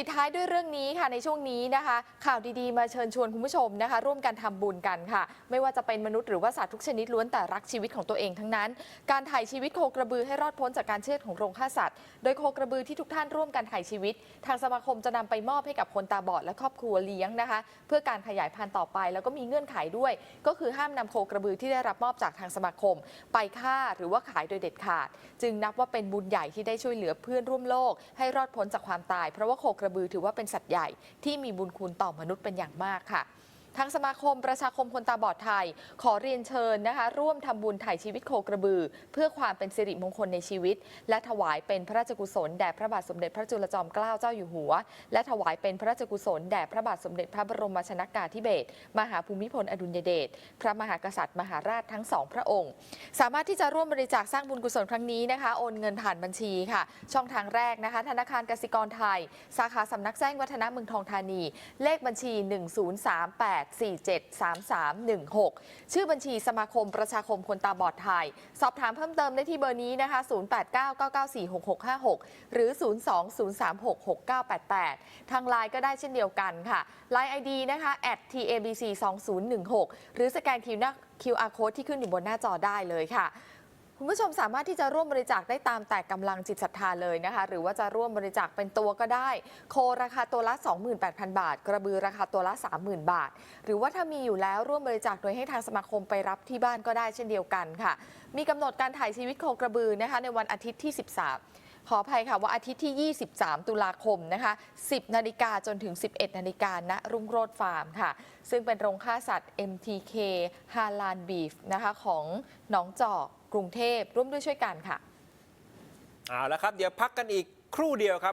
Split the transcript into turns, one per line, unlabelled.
ปิดท้ายด้วยเรื่องนี้ค่ะในช่วงนี้นะคะ ข่าวดีๆ มาเชิญชวนคุณผู้ชมนะคะ ร่วมกันทำบุญกันค่ะ ไม่ว่าจะเป็นมนุษย์หรือว่าสัตว์ทุกชนิดล้วนแต่รักชีวิตของตัวเองทั้งนั้น การถ่ายชีวิตโคกระบือให้รอดพ้นจากการเชือดของโรงฆ่าสัตว์ โดยโคกระบือที่ทุกท่านร่วมกันถ่ายชีวิต ทางสมาคมจะนำไปมอบให้กับคนตาบอดและครอบครัวเลี้ยงนะคะ เพื่อการขยายพันธุ์ต่อไปแล้วก็มีเงื่อนไขด้วย ก็คือห้ามนำโคกระบือที่ได้รับมอบจากทางสมาคม ไปฆ่าหรือว่าขายโดยเด็ดขาด จึงนับว่าเป็นบุญใหญ่ที่ได้ช่วยเหลือเพื่อนร่วมโลก ให้รอดพ้นจากความตายเพราะว่าโคกระระบือถือว่าเป็นสัตว์ใหญ่ที่มีบุญคุณต่อมนุษย์เป็นอย่างมากค่ะ ทางสมาคมประชาคมคนตาบอดไทย ขอเรียนเชิญนะคะ ร่วมทำบุญถ่ายชีวิตโคกระบือ เพื่อความเป็นสิริมงคลในชีวิต และถวายเป็นพระราชกุศลแด่พระบาทสมเด็จพระจุลจอมเกล้าเจ้าอยู่หัว และถวายเป็นพระราชกุศลแด่พระบาทสมเด็จพระบรมชนกาธิเบศรมหาภูมิพลอดุลยเดชพระมหากษัตริย์มหาราชทั้งสองพระองค์ สามารถที่จะร่วมบริจาคสร้างบุญกุศลครั้งนี้นะคะโอนเงินผ่านบัญชีค่ะ ช่องทางแรกนะคะ ธนาคารกสิกรไทย สาขาสำนักแจ้งวัฒนะเมืองทองธานี เลขบัญชี1038473316 ชื่อบัญชีสมาคมประชาคมคนตาบอดไทย สอบถามเพิ่มเติมได้ที่เบอร์นี้นะคะ 0899946656 หรือ 020366988 ทางไลน์ก็ได้เช่นเดียวกันค่ะไลน์ ID นะคะ @tabc2016 หรือสแกน QR code ที่ขึ้นอยู่บนหน้าจอได้เลยค่ะ คุณผู้ชมสามารถที่จะร่วมบริจาคได้ตามแต่กำลังจิตศรัทธาเลยนะคะ หรือว่าจะร่วมบริจาคเป็นตัวก็ได้ โคราคาตัวละ 28,000 บาท กระบือราคาตัวละ 30,000 บาท หรือว่าถ้ามีอยู่แล้วร่วมบริจาคโดยให้ทางสมาคมไปรับที่บ้านก็ได้เช่นเดียวกันค่ะ มีกำหนดการถ่ายชีวิตโคกระบือนะคะในวันอาทิตย์ที่ 13 ขออภัยค่ะว่าอาทิตย์ที่ 23 ตุลาคมนะคะ 10 นาฬิกาจนถึง 11 นาฬิกาณรุ่งโรจน์ฟาร์มค่ะ ซึ่งเป็นโรงฆ่าสัตว์ MTK ฮาลานบีฟนะคะของหนองจอกกรุงเทพร่วมด้วยช่วยกันค่ะ
เอาละครับ เดี๋ยวพักกันอีกครู่เดียวครับ